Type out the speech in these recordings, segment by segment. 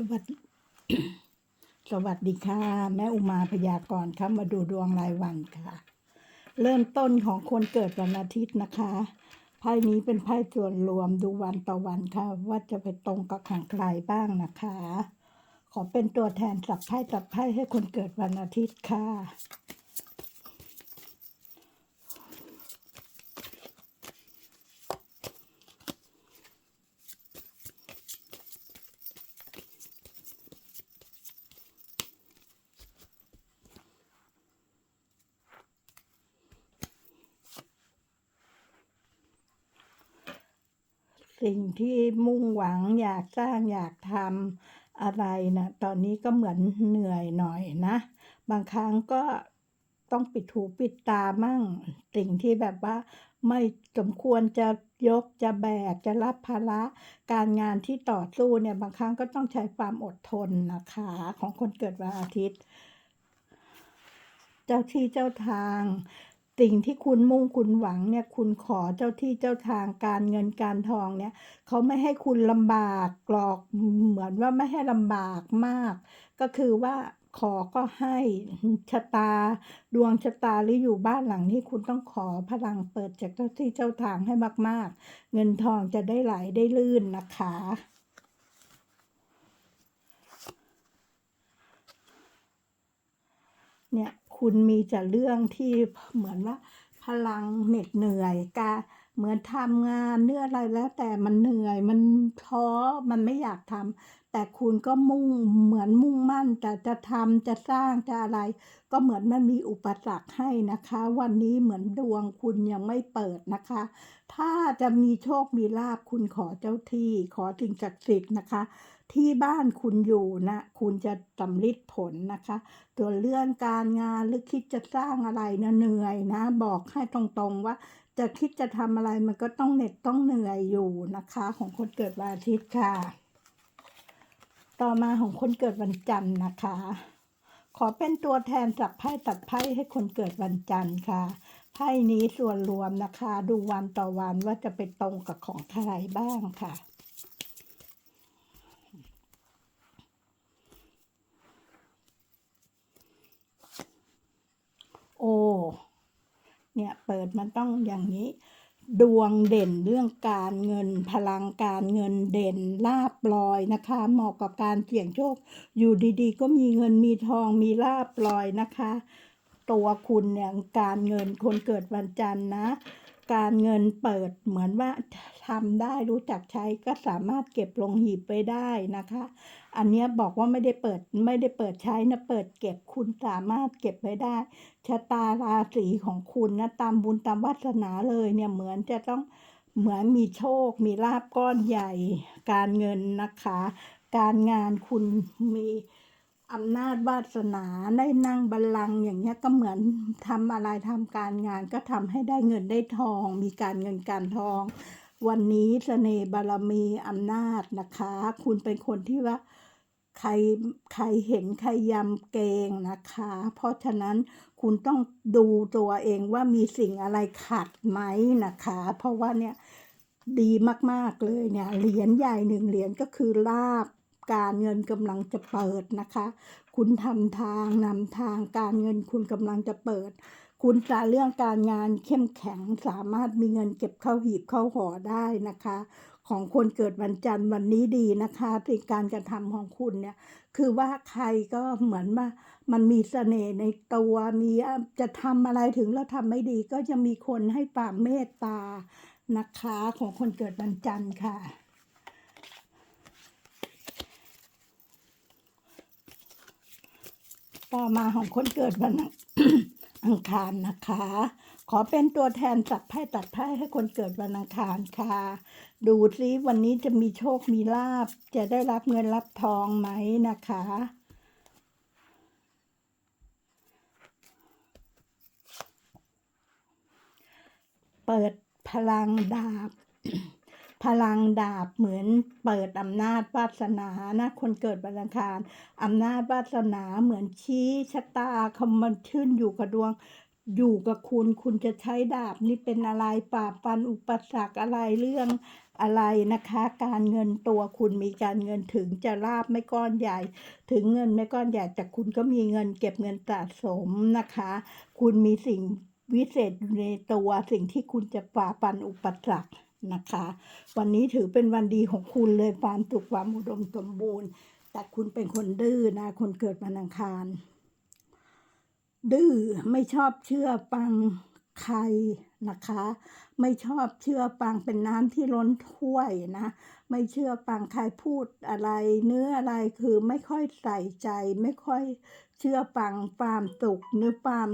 สวัสดีสวัสดีค่ะ แม่อุมาพยากรณ์ค่ะมาดูดวงรายวันค่ะ เริ่มต้นของคนเกิดวันอาทิตย์นะคะไพ่นี้เป็นไพ่ส่วนรวมดูวันต่อวันค่ะ ว่าจะไปตรงกับของใครบ้างนะคะ ขอเป็นตัวแทนสับไพ่สับไพ่ให้คนเกิดวันอาทิตย์ค่ะ สิ่งที่มุ่งหวังอยากสร้างอยากทำอะไรนะตอนนี้ก็เหมือนเหนื่อยหน่อยนะ บางครั้งก็ต้องปิดหูปิดตามั่ง สิ่งที่แบบว่าไม่สมควรจะยกจะแบกจะรับภาระการงานที่ต่อสู้เนี่ยบางครั้งก็ต้องใช้ความอดทนนะคะของคนเกิดวันอาทิตย์ เจ้าที่เจ้าทาง สิ่งที่คุณมุ่งคุณหวังเนี่ยคุณขอเจ้าที่เจ้าทางการเงินการทองเนี่ยเขาไม่ให้คุณลำบากกรอกเหมือนว่าไม่ให้ลำบากมาก ก็คือว่าขอก็ให้ชะตา ดวงชะตาหรืออยู่บ้านหลังนี้คุณต้องขอพลังเปิดจากเจ้าที่เจ้าทางให้มาก ๆ เงินทองจะได้ไหลได้ลื่นนะคะเนี่ย คุณมีแต่เรื่องที่เหมือนว่า พลังเหน็ดเหนื่อยกาเหมือนทำงานเนื้ออะไรแล้ว แต่มันเหนื่อยมันท้อมันไม่อยากทำแต่คุณก็มุ่งเหมือนมุ่งมั่นแต่จะทำจะสร้างจะอะไร ก็เหมือนมันมีอุปสรรคให้นะคะ วันนี้เหมือนดวงคุณยังไม่เปิดนะคะ ถ้าจะมีโชคมีลาบคุณขอเจ้าที่ ขอสิ่งศักดิ์สิทธิ์นะคะ ที่บ้านคุณอยู่นะคุณจะสำลิดผลนะคะตัวเรื่องการงานหรือคิดจะสร้างอะไรนะเหนื่อยนะ บอกให้ตรงๆว่า จะคิดจะทำอะไรมันก็ต้องเหน็ดต้องเหนื่อยอยู่นะคะ ของคนเกิดวันอาทิตย์ค่ะ ต่อมาของคนเกิดวันจันทร์นะคะ ขอเป็นตัวแทนจับไพ่ตัดไพ่ให้คนเกิดวันจันทร์ค่ะไพ่นี้ส่วนรวมนะคะ ดูวันต่อวันว่าจะไปตรงกับของใครบ้างค่ะ โอ้เนี่ยเปิดมันต้องอย่างนี้ ดวงเด่นเรื่องการเงิน พลังการเงินเด่นลาบลอยนะคะ เหมาะกับการเสี่ยงโชค อยู่ดีๆ ก็มีเงินมีทองมีลาบลอยนะคะ ตัวคุณเนี่ยการเงินคนเกิดวันจันทร์นะ การเงินเปิดเหมือนว่าทำได้รู้จักใช้ก็สามารถเก็บลงหีบไปได้นะคะ อันนี้บอกว่าไม่ได้เปิดไม่ได้เปิดใช้นะเปิดเก็บคุณสามารถเก็บไว้ได้ชะตาราศีของคุณนะตามบุญตามวาสนาเลยเนี่ยเหมือนจะต้องเหมือนมีโชค มีลาบก้อนใหญ่ การเงินนะคะ การงานคุณมี อำนาจวาสนาได้นั่งบัลลังก์อย่างเงี้ยก็เหมือนทำอะไรทำการงานก็ทำให้ได้เงินได้ทอง มีการเงินการทอง วันนี้เสน่ห์บารมีอำนาจนะคะ คุณเป็นคนที่ว่าใครใครเห็นใครยำเกงนะคะ เพราะฉะนั้นคุณต้องดูตัวเองว่ามีสิ่งอะไรขัดไหมนะคะ เพราะว่าเนี่ยดีมาก ๆ เลยเนี่ยเหรียญใหญ่หนึ่งเหรียญก็คือลาบ การเงินกำลังจะเปิดนะคะ คุณทำทางนำทางการเงินคุณกำลังจะเปิด คุณจะเรื่องการงานเข้มแข็งสามารถมีเงินเก็บเข้าหีบเข้าห่อได้นะคะ ของคนเกิดวันจันทร์วันนี้ดีนะคะที่การกระทำของคุณเนี่ยคือว่าใครก็เหมือนว่ามันมีเสน่ห์ในตัวมีจะทำอะไรถึงแล้วทำไม่ดีก็จะมีคนให้ความเมตตานะคะ ของคนเกิดวันจันทร์ค่ะ ต่อมาของคนเกิดวันอังคารนะคะ ขอเป็นตัวแทนตัดไพ่ตัดไพ่ให้คนเกิดวันอังคารค่ะ ดูซิวันนี้จะมีโชคมีลาบ จะได้รับเงินรับทองไหมนะคะเปิดพลังดาบ พลังดาบเหมือนเปิดอำนาจวาสนานะคนเกิดวันอังคารอำนาจวาสนาเหมือนชี้ชะตาคำมันชื่นอยู่กับดวงอยู่กับคุณคุณจะใช้ดาบนี่เป็นอะไรฝ่าฟันอุปสรรคอะไรเรื่องอะไรนะคะ การเงินตัวคุณมีการเงินถึงจะลาบไม่ก้อนใหญ่ ถึงเงินไม่ก้อนใหญ่แต่คุณก็มีเงินเก็บเงินสะสมนะคะ คุณมีสิ่งวิเศษอยู่ในตัวสิ่งที่คุณจะฝ่าฟันอุปสรรค นะคะ วันนี้ถือเป็นวันดีของคุณเลยความสุขความอุดมสมบูรณ์ แต่คุณเป็นคนดื้อนะคนเกิดวันอังคาร ดื้อไม่ชอบเชื่อฟังใครนะคะ ไม่ชอบเชื่อฟังเป็นน้ำที่ล้นถ้วยนะ ไม่เชื่อฟังใครพูดอะไร เนื้ออะไรคือไม่ค่อยใส่ใจ ไม่ค่อยเชื่อฟังความสุขหรือความ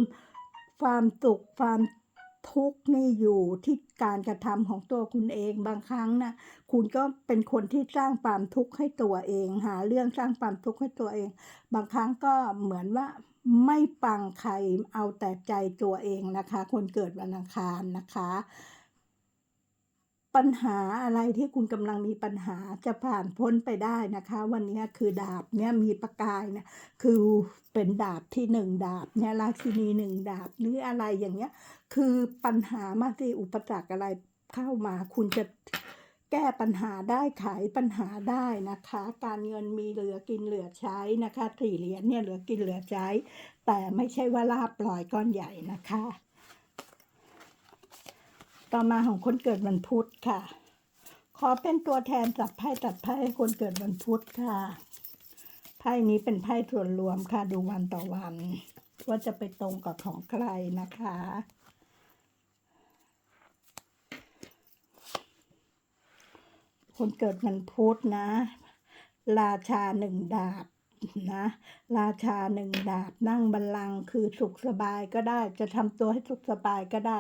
ความสุขความ ทุกนี่อยู่ที่การกระทำของตัวคุณเองบางครั้งนะคุณก็เป็นคนที่สร้างความทุกข์ให้ตัวเอง หาเรื่องสร้างความทุกข์ให้ตัวเอง บางครั้งก็เหมือนว่าไม่ฟังใครเอาแต่ใจตัวเองนะคะ คนเกิดวันอังคารนะคะ ปัญหาอะไรที่คุณกำลังมีปัญหาจะผ่านพ้นไปได้นะคะ วันนี้คือดาบเนี่ยมีประกายนะคือเป็นดาบที่หนึ่งดาบเนี่ยราชินีหนึ่งดาบหรืออะไรอย่างเงี้ย คือปัญหามาสิอุปสรรคอะไรเข้ามาคุณจะแก้ปัญหาได้ไขปัญหาได้นะคะ การเงินมีเหลือกินเหลือใช้นะคะสี่เหรียญเนี่ยเหลือกินเหลือใช้ แต่ไม่ใช่ว่าลาบปล่อยก้อนใหญ่นะคะ ต่อมาของคนเกิดวันพุธค่ะ ขอเป็นตัวแทนจับไพ่ตัดไพ่คนเกิดวันพุธค่ะ ไพ่นี้เป็นไพ่ส่วนรวมค่ะ ดูวันต่อวัน ว่าจะไปตรงกับของใครนะคะ คนเกิดวันพุธนะ ราชาหนึ่งดาบนะราชาหนึ่งดาบนั่งบัลลังก์คือสุขสบายก็ได้ จะทำตัวให้สุขสบายก็ได้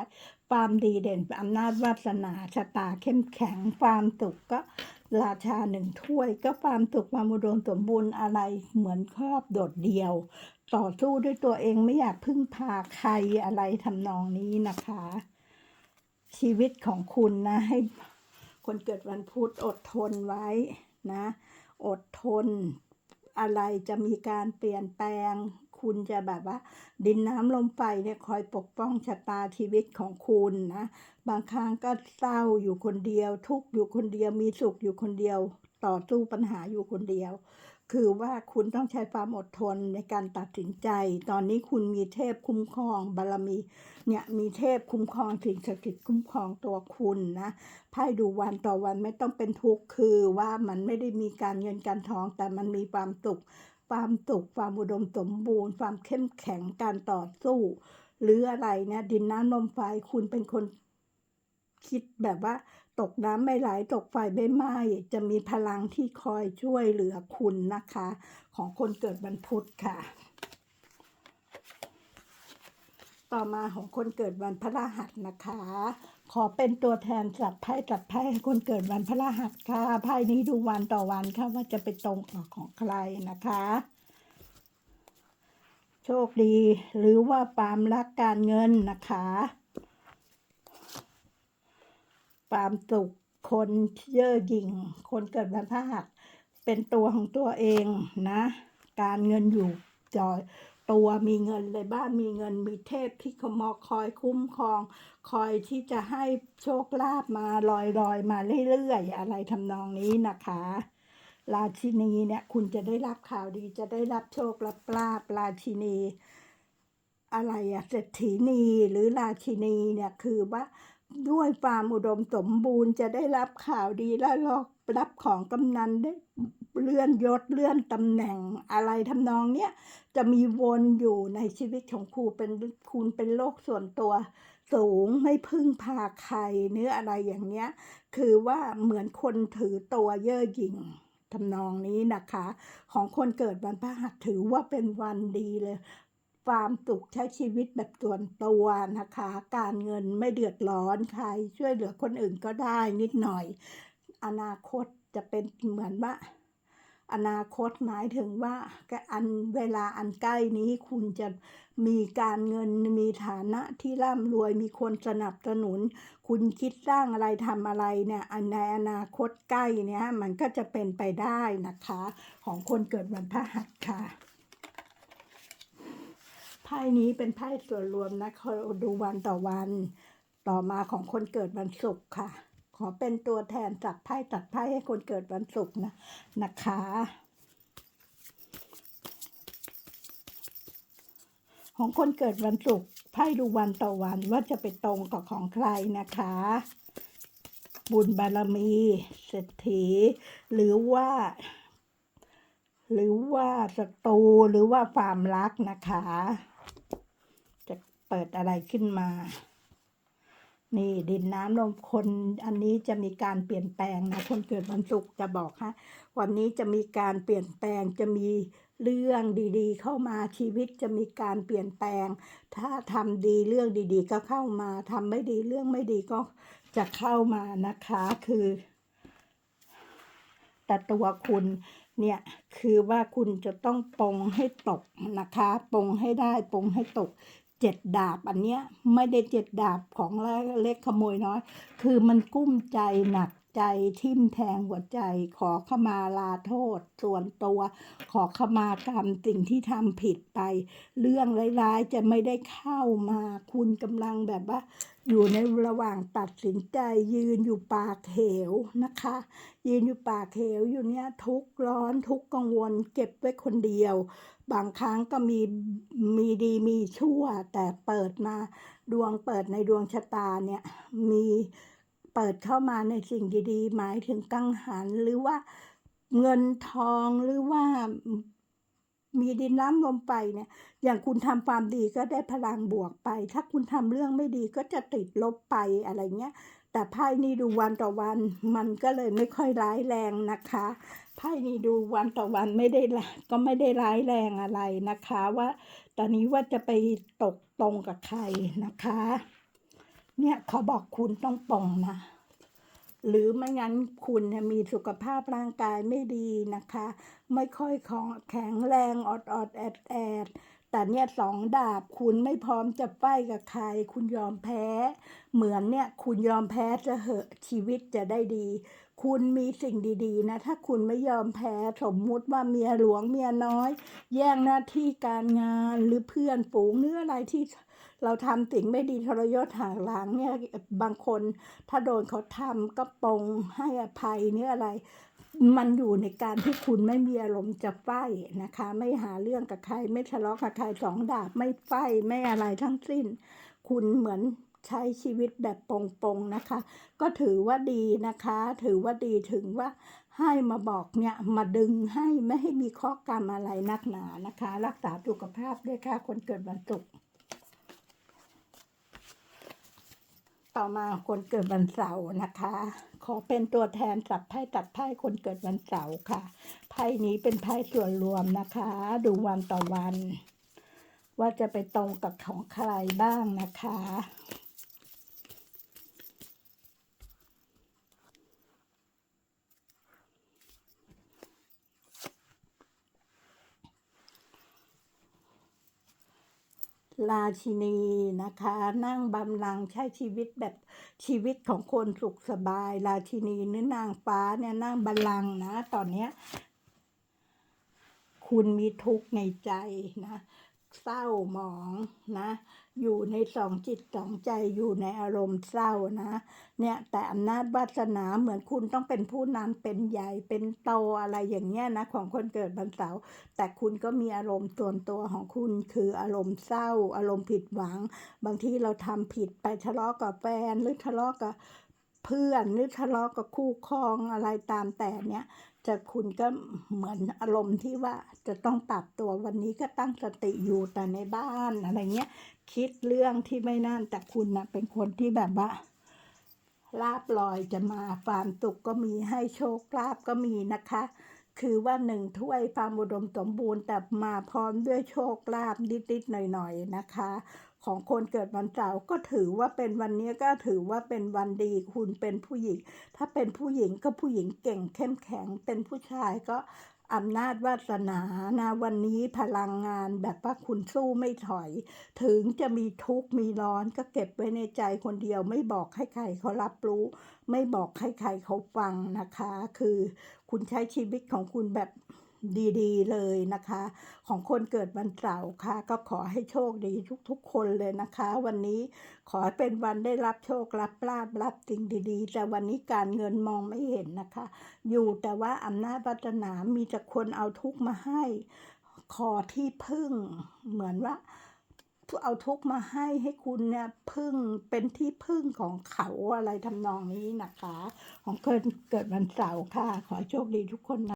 ความดีเด่นอำนาจวาสนาชะตาเข้มแข็งความสุขก็ราชาหนึ่งถ้วยก็ความสุขความอุดมสมบูรณ์อะไรเหมือนครอบโดดเดี่ยว ต่อสู้ด้วยตัวเองไม่อยากพึ่งพาใครอะไรทำนองนี้นะคะ ชีวิตของคุณนะให้คนเกิดวันพุธอดทนไว้นะ อดทน อะไรจะมีการเปลี่ยนแปลง คุณจะแบบว่า ดินน้ำลมไฟเนี่ยคอยปกป้องชะตาชีวิตของคุณนะ บางครั้งก็เศร้าอยู่คนเดียว ทุกข์อยู่คนเดียวมีสุขอยู่คนเดียว ต่อสู้ปัญหาอยู่คนเดียว คือว่าคุณต้องใช้ความอดทนในการตัดสินใจ ตอนนี้คุณมีเทพคุ้มครองบารมี เนี่ยมีเทพคุ้มครองสิ่งศักดิ์สิทธิ์คุ้มครองตัวคุณนะไพ่ดูวันต่อวันไม่ต้องเป็นทุกข์คือว่ามันไม่ได้มีการเงินการทอง แต่มันมีความสุขความสุขความอุดมสมบูรณ์ ความเข้มแข็งการต่อสู้ หรืออะไรเนี่ยดินน้ำลมไฟคุณเป็นคนคิดแบบว่า ตกน้ำไม่ไหลตกไฟไม่ไหม้จะมีพลังที่คอยช่วยเหลือคุณนะคะ ของคนเกิดวันพุธค่ะ ต่อมาของคนเกิดวันพระรหัสนะคะ ขอเป็นตัวแทนจับไพ่จับไพ่ให้คนเกิดวันพระรหัสค่ะไพ่นี้ดูวันต่อวันค่ะว่าจะไปตรงกับของใครนะคะโชคดีหรือว่าความรักการเงินนะคะ ความสุข คนเย่อหยิ่ง คนเกิดวันพฤหัสเป็นตัวของตัวเองนะ การเงินอยู่จอยตัวมีเงินเลยบ้านมีเงินมีเทพที่ขมอคอยคุ้มครอง คอยที่จะให้โชคลาภมาลอยลอยมาเรื่อยๆอะไรทำนองนี้นะคะ ราชินีเนี่ยคุณจะได้รับข่าวดีจะได้รับโชครับลาภราชินี อะไรอะเศรษฐีนีหรือราชินีเนี่ยคือว่า ด้วยความอุดมสมบูรณ์จะได้รับข่าวดีและรับของกำนันได้เลื่อนยศเลื่อนตำแหน่งอะไรทำนองเนี้ยจะมีวนอยู่ในชีวิตของครูเป็นคุณเป็นโลกส่วนตัวสูงไม่พึ่งพาใครเนื้ออะไรอย่างเงี้ย คือว่าเหมือนคนถือตัวเย่อหยิ่งทำนองนี้นะคะ ของคนเกิดวันพฤหัสถือว่าเป็นวันดีเลย ความสุขใช้ชีวิตแบบส่วนตัวนะคะ การเงินไม่เดือดร้อนใคร ช่วยเหลือคนอื่นก็ได้นิดหน่อย อนาคตจะเป็นเหมือนว่า อนาคตหมายถึงว่าอันเวลาอันใกล้นี้คุณจะมีการเงินมีฐานะที่ร่ำรวยมีคนสนับสนุน คุณคิดสร้างอะไรทำอะไรเนี่ยในอนาคตใกล้เนี่ยมันก็จะเป็นไปได้นะคะ ของคนเกิดวันพฤหัสค่ะ ไพ่นี้เป็นไพ่ส่วนรวมนะเขาดูวันต่อวัน ต่อมาของคนเกิดวันศุกร์ค่ะ ขอเป็นตัวแทนจับไพ่ตัดไพ่ให้คนเกิดวันศุกร์นะนะคะ ของคนเกิดวันศุกร์ไพ่ดูวันต่อวันว่าจะไปตรงกับของใครนะคะ บุญบารมีเศรษฐี หรือว่าหรือว่าศัตรูหรือว่าความรักนะคะ ปิดอะไรขึ้นมา นี่ดินน้ำลมคนอันนี้จะมีการเปลี่ยนแปลงนะคนเกิดวันศุกร์จะบอกฮะวันนี้จะมีการเปลี่ยนแปลงจะมีเรื่องดีๆ เข้ามาชีวิตจะมีการเปลี่ยนแปลง ถ้าทำดีเรื่องดีๆ ก็เข้ามาทำไม่ดีเรื่องไม่ดีก็จะเข้ามานะคะคือแต่ตัวคุณเนี่ยคือว่าคุณจะต้องปรงให้ตกนะคะปรงให้ได้ปรงให้ตก เจ็ดดาบอันเนี้ยไม่ได้เจ็ดดาบของเล็กขโมยน้อย คือมันกุ้มใจหนัก ใจทิ่มแทงหัวใจ ขอขมาลาโทษ ส่วนตัว ขอขมากรรมสิ่งที่ทำผิดไป เรื่องร้ายๆจะไม่ได้เข้ามา คุณกำลังแบบว่า อยู่ในระหว่างตัดสินใจยืนอยู่ปากเหวนะคะ ยืนอยู่ปากเหวอยู่เนี่ยทุกข์ร้อนทุกข์กังวล เก็บไว้คนเดียว บางครั้งก็มีมีดีมีชั่ว แต่เปิดมาดวงเปิดในดวงชะตาเนี่ยมี เปิดเข้ามาในสิ่งดีๆ หมายถึงกังหันหรือว่าเงินทองหรือว่ามีดินน้ำลมไปเนี่ย อย่างคุณทำความดีก็ได้พลังบวกไป ถ้าคุณทำเรื่องไม่ดีก็จะติดลบไปอะไรเงี้ย แต่ไพ่นี้ดูวันต่อวัน มันก็เลยไม่ค่อยร้ายแรงนะคะไพ่นี้ดูวันต่อวันไม่ได้ละก็ไม่ได้ร้ายแรงอะไรนะคะ ว่า ตอนนี้ว่าจะไปตกตรงกับใครนะคะ เนี่ยเขาบอกคุณต้องปรงนะ หรือไม่งั้นคุณมีสุขภาพร่างกายไม่ดีนะคะ ไม่ค่อยของแข็งแรงอดอดแอดแอดแต่เนี่ยสองดาบคุณไม่พร้อมจะไปกับใคร คุณยอมแพ้ เหมือนเนี่ยคุณยอมแพ้จะเหอะชีวิตจะได้ดี คุณมีสิ่งดีๆ นะ ถ้าคุณไม่ยอมแพ้สมมุติว่าเมียหลวงเมียน้อย แย่งหน้าที่การงานหรือเพื่อนฝูงเนื้ออะไรที่ เราทำสิ่งไม่ดีทรยศห่างหลังเนี่ยบางคนถ้าโดนเขาทำก็ปรงให้อภัยเนี่ยอะไร มันอยู่ในการที่คุณไม่มีอารมณ์จะไฟนะคะ ไม่หาเรื่องกับใคร ไม่ทะเลาะกับใครสองดาบไม่ไฟไม่อะไรทั้งสิ้น คุณเหมือนใช้ชีวิตแบบปรงๆนะคะ ก็ถือว่าดีนะคะ ถือว่าดีถึงว่าให้มาบอกเนี่ยมาดึงให้ไม่ให้มีข้อกรรมอะไรนักหนานะคะ รักษาสุขภาพด้วยค่ะคนเกิดวันศุกร์ ต่อมาคนเกิดวันเสาร์นะคะ ขอเป็นตัวแทนจับไพ่ตัดไพ่คนเกิดวันเสาร์ค่ะ ไพ่นี้เป็นไพ่ส่วนรวมนะคะ ดูวันต่อวัน ว่าจะไปตรงกับของใครบ้างนะคะ ราชินีนะคะ นั่งบำลังใช้ชีวิตแบบชีวิตของคนสุขสบาย ราชินีหรือนางฟ้าเนี่ยนั่งบำลังนะ ตอนเนี้ยคุณมีทุกข์ในใจนะ เศร้าหมองนะ อยู่ในสองจิตสองใจอยู่ในอารมณ์เศร้านะเนี่ยแต่อำนาจวาสนาเหมือนคุณต้องเป็นผู้นำเป็นใหญ่เป็นโตอะไรอย่างเงี้ยนะของคนเกิดวันเสาร์แต่คุณก็มีอารมณ์ส่วนตัวของคุณคืออารมณ์เศร้า อารมณ์ผิดหวัง บางทีเราทำผิดไปทะเลาะกับแฟนหรือทะเลาะกับเพื่อนหรือทะเลาะกับคู่ครองอะไรตามแต่เนี่ย จะคุณก็เหมือนอารมณ์ที่ว่าจะต้องปรับตัววันนี้ก็ตั้งสติอยู่แต่ในบ้านอะไรเงี้ย คิดเรื่องที่ไม่นั่นแต่คุณนะเป็นคนที่แบบว่าลาบลอยจะมาความสุขก็มีให้โชคลาบก็มีนะคะ คือว่าหนึ่งถ้วยความอุดมสมบูรณ์แต่มาพร้อมด้วยโชคลาภนิดๆหน่อยๆนะคะ ของคนเกิดวันเสาร์ก็ถือว่าเป็นวันนี้ก็ถือว่าเป็นวันดีคุณเป็นผู้หญิง ถ้าเป็นผู้หญิงก็ผู้หญิงเก่งเข้มแข็ง เป็นผู้ชายก็อำนาจวาสนานะวันนี้พลังงานแบบว่าคุณสู้ไม่ถอย ถึงจะมีทุกข์มีร้อนก็เก็บไว้ในใจคนเดียว ไม่บอกให้ใครเขารับรู้ ไม่บอกให้ใครเขาฟังนะคะ คือ คุณใช้ชีวิตของคุณแบบดีๆ เลยนะคะ ของคนเกิดวันเสาร์ค่ะ ก็ขอให้โชคดีทุกๆ คนเลยนะคะ วันนี้ขอให้เป็นวันได้รับโชครับลาบรับสิ่งดีๆ แต่วันนี้การเงินมองไม่เห็นนะคะ อยู่แต่ว่าอำนาจวัฒนามีแต่คนเอาทุกมาให้ ขอที่พึ่งเหมือนว่า เอาทุกมาให้ให้คุณเนี่ยพึ่งเป็นที่พึ่งของเขาอะไรทำนองนี้นะคะ ของเกิดเกิดวันเสาร์ค่ะ ขอโชคดีทุกคนนะ